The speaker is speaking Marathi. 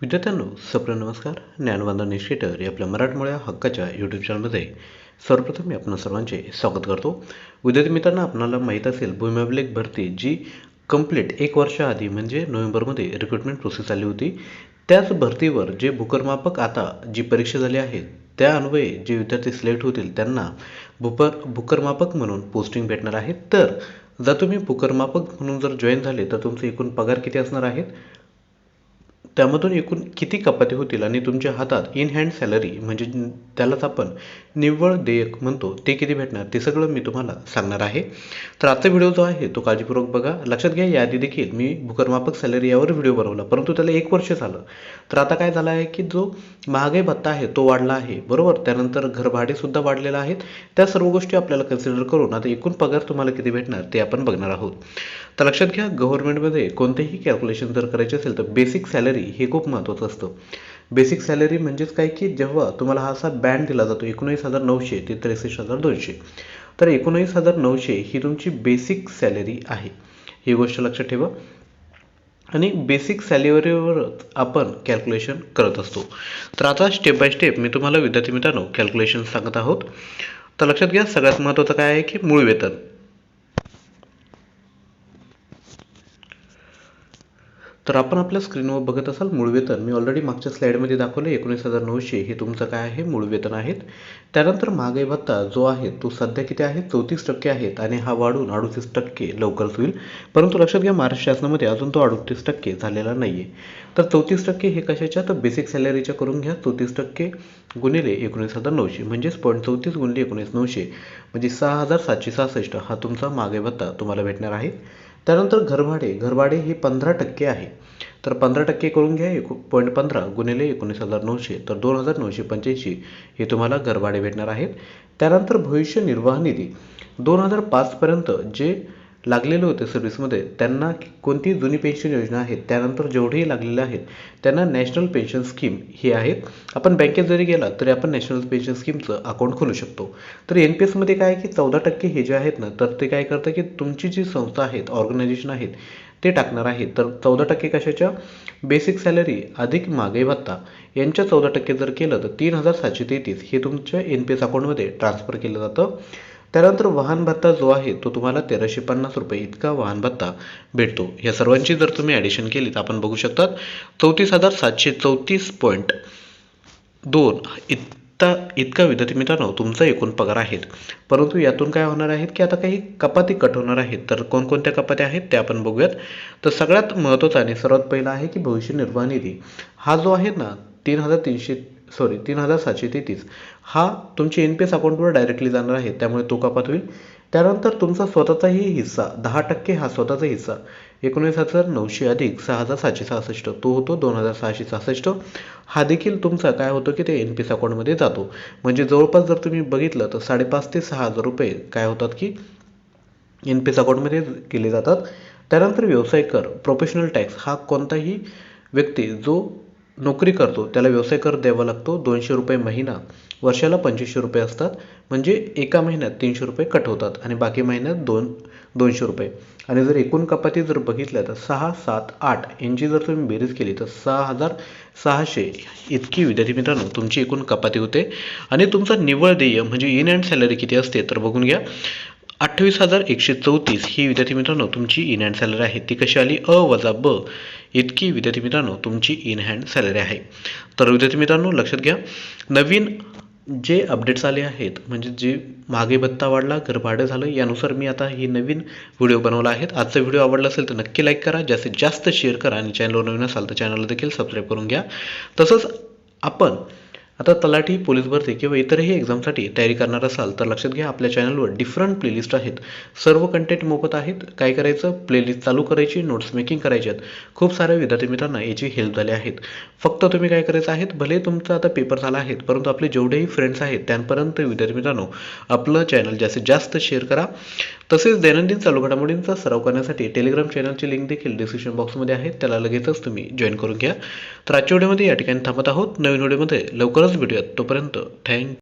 विद्यार्थ्यांनो सप्र नमस्कार. ज्ञानवंदन निश्चिटर या आपल्या मराठमोळ्या हक्काच्या यूट्यूब चॅनलमध्ये सर्वप्रथम मी आपण सर्वांचे स्वागत करतो. विद्यार्थी मित्रांनो आपणाला माहीत असेल भूमिअभिलेख भरती जी कंप्लीट एक वर्षाआधी म्हणजे नोव्हेंबरमध्ये रिक्रुटमेंट प्रोसेस आली होती. त्याच भरतीवर जे भूकरमापक आता जी परीक्षा झाली आहे त्या अन्वये जे विद्यार्थी सिलेक्ट होतील त्यांना भूपर भूकरमापक म्हणून पोस्टिंग भेटणार आहे. तर जर तुम्ही भूकरमापक म्हणून जर जॉईन झाले तर तुमचे एकूण पगार किती असणार आहेत? त्यामधून एकूण किती कपाती होतील आणि तुमच्या हातात इन हँड सॅलरी म्हणजे त्यालाच आपण निव्वळ देयक म्हणतो ते किती भेटणार? ते सगळं मी तुम्हाला सांगणार आहे. तर आजचा व्हिडिओ जो आहे तो काळजीपूर्वक बघा. लक्षात घ्या याआधी देखील मी भूकरमापक सॅलरी यावर व्हिडिओ बनवला परंतु त्याला एक वर्ष झालं. तर आता काय झालं आहे की जो महागाई भत्ता आहे तो वाढला आहे. बरोबर? त्यानंतर घरभाडेसुद्धा वाढलेलं आहेत. त्या सर्व गोष्टी आपल्याला कन्सिडर करून आता एकूण पगार तुम्हाला किती भेटणार ते आपण बघणार आहोत. तर लक्षात घ्या गव्हर्नमेंटमध्ये कोणतेही कॅल्क्युलेशन जर करायचे असेल तर बेसिक सॅलरी हे खूप महत्त्वाचं असतं. बेसिक सॅलरी म्हणजेच काय की जेव्हा तुम्हाला हा असा बँड दिला जातो एकोणीस हजार नऊशे ते त्रेसष्ट हजार दोनशे. तर एकोणीस हजार नऊशे ही तुमची बेसिक सॅलरी आहे. ही गोष्ट लक्षात ठेवा. आणि बेसिक सॅलरीवरच आपण कॅल्क्युलेशन करत असतो. तर आता स्टेप बाय स्टेप मी तुम्हाला विद्यार्थी मित्रांनो कॅल्क्युलेशन सांगत आहोत. तर लक्षात घ्या सगळ्यात महत्त्वाचं काय आहे की मूळ वेतन. तर आपण आपल्या स्क्रीनवर बघत असाल मूळ वेतन. मी ऑलरेडी मागच्या स्लाईडमध्ये दाखवले एकोणीस हजार नऊशे हे तुमचं काय आहे? मूळ वेतन आहेत. त्यानंतर महागाई भत्ता जो आहे तो सध्या किती आहे? चौतीस टक्के आहेत आणि हा वाढून अडुतीस टक्के लवकरच होईल. परंतु लक्षात घ्या महाराष्ट्र शासनामध्ये अजून तो अडुतीस टक्के झालेला नाही आहे तर चौतीस टक्के हे कशाच्या तर बेसिक सॅलरीच्या करून घ्या. चौतीस टक्के गुणिले एकोणीस हजार नऊशे म्हणजेच पॉईंट चौतीस गुणिले एकोणीस नऊशे. म्हणजे सहा हजार सातशे सहासष्ट हा तुमचा महागाई भत्ता तुम्हाला भेटणार आहे. त्यानंतर घरभाडे घरभाडे हे पंधरा टक्के आहे. तर पंधरा टक्के करून घ्या एक पॉईंट पंधरा गुणिले एकोणीस हजार नऊशे तर दोन हजार नऊशे पंच्याऐंशी हे तुम्हाला घरभाडे भेटणार आहेत. त्यानंतर भविष्य निर्वाह निधी दोन हजार पाचपर्यंत जे लागलेले होते सर्व्हिसमध्ये त्यांना कोणती जुनी पेन्शन योजना आहेत त्यानंतर जेवढेही लागलेले आहेत त्यांना नॅशनल पेन्शन स्कीम ही आहेत आपण बँकेत जरी गेला तरी आपण नॅशनल पेन्शन स्कीमचं अकाउंट खोलू शकतो. तर एन पी एसमध्ये काय आहे की चौदा टक्के हे जे आहेत ना तर ते काय करतं की तुमची जी संस्था आहेत ऑर्गनायझेशन आहेत ते टाकणार आहेत. तर चौदा टक्के कशाच्या? बेसिक सॅलरी अधिक मागे भत्ता. यांच्या चौदा टक्के जर केलं तर तीन हजार सातशे तेहतीस हे तुमच्या एन पी एस अकाउंटमध्ये ट्रान्सफर केलं जातं. त्यानंतर वाहन भत्ता जो आहे तो तुम्हाला तेराशे पन्नास रुपये इतका वाहन भत्ता भेटतो. या सर्वांची जर तुम्ही ॲडिशन केली तर आपण बघू शकतात चौतीस हजार सातशे चौतीस पॉईंट दोन इतका इतका विद्यार्थी मित्रांनो तुमचा एकूण पगार आहेत परंतु यातून काय होणार आहेत की आता काही कपाती कट होणार आहेत. तर कोणकोणत्या कपात्या आहेत त्या आपण बघूयात. तर सगळ्यात महत्त्वाचा आणि सर्वात पहिला आहे की भविष्य निर्वाह निधी. हा जो आहे ना तीन हजार तीनशे सॉरी तीन हजार सातशे तेहतीस. हा तुमच्या एन पी एस अकाउंटवर डायरेक्टली जाणार आहे त्यामुळे तो कपात होईल. त्यानंतर तुमचा स्वतःचाही हिस्सा दहा टक्के हा स्वतःचा हिस्सा. एकोणीस हजार नऊशे अधिक सहा हजार सातशे सहासष्ट तो होतो दोन हजार सहाशे सहासष्ट. हा देखील तुमचा काय होतो की ते एन पी एस अकाउंटमध्ये जातो. म्हणजे जवळपास जर तुम्ही बघितलं तर साडेपाच ते सहा हजार रुपये काय होतात की एन पी एस अकाउंटमध्ये केले जातात. त्यानंतर व्यवसाय कर प्रोफेशनल टॅक्स हा कोणताही व्यक्ती जो नोकरी करतो त्याला व्यवसाय कर द्यावा लागतो दोनशे रुपये महिना वर्षाला पंचवीसशे रुपये असतात. म्हणजे एका महिन्यात तीनशे रुपये कट होतात आणि बाकी महिन्यात दोन दोनशे रुपये. आणि जर एकूण कपाती जर बघितल्या तर सहा सात आठ यांची जर तुम्ही बेरीज केली तर सहा हजार सहाशे इतकी विद्यार्थी मित्रांनो तुमची एकूण कपाती होते. आणि तुमचा निव्वळ देय म्हणजे इन अँड सॅलरी किती असते तर बघून घ्या. अठ्ठावीस हजार एकशे चौतीस ही विद्यार्थी मित्रांनो तुमची इन अँड सॅलरी आहे. ती कशी आली? अ वजा ब. इतकी विद्यार्थी मित्रांनो तुमची इन हँड सॅलरी आहे. तर विद्यार्थी मित्रांनो लक्षात घ्या नवीन जे अपडेट्स आले आहेत म्हणजे जे मागे भत्ता वाढला घरभाडं झालं यानुसार मी आता ही नवीन व्हिडिओ बनवला आहेत आजचा व्हिडिओ आवडला असेल तर नक्की लाईक करा जास्तीत जास्त शेअर करा आणि चॅनलवर नवीन असाल तर चॅनलला देखील सबस्क्राईब करून घ्या. तसंच आपण आता तलाठी पोलीस भरती किंवा इतरही एक्झामसाठी तयारी करणार असाल तर लक्षात घ्या आपल्या चॅनलवर डिफरंट प्लेलिस्ट आहेत. सर्व कंटेंट मोफत आहेत. काय करायचं? प्लेलिस्ट चालू करायची नोट्स मेकिंग करायची आहेत. खूप साऱ्या विद्यार्थी मित्रांना याची हेल्प झाली आहेत. फक्त तुम्ही काय करायचं आहेत? भले तुमचा आता पेपर झाला आहेत परंतु आपले जेवढेही फ्रेंड्स आहेत त्यांपर्यंत विद्यार्थी मित्रांनो आपलं चॅनल जास्तीत जास्त शेअर करा. तसेच दैनंदिन चालू घडामोडींचा सराव करण्यासाठी टेलिग्राम चॅनलची लिंक देखील डिस्क्रिप्शन बॉक्समध्ये आहे. त्याला लगेचच तुम्ही जॉईन करून घ्या. तर आजच्या व्हिडिओमध्ये या ठिकाणी थांबत आहोत. नवीन व्हिडिओमध्ये लवकरच भेटूयात. तोपर्यंत थँक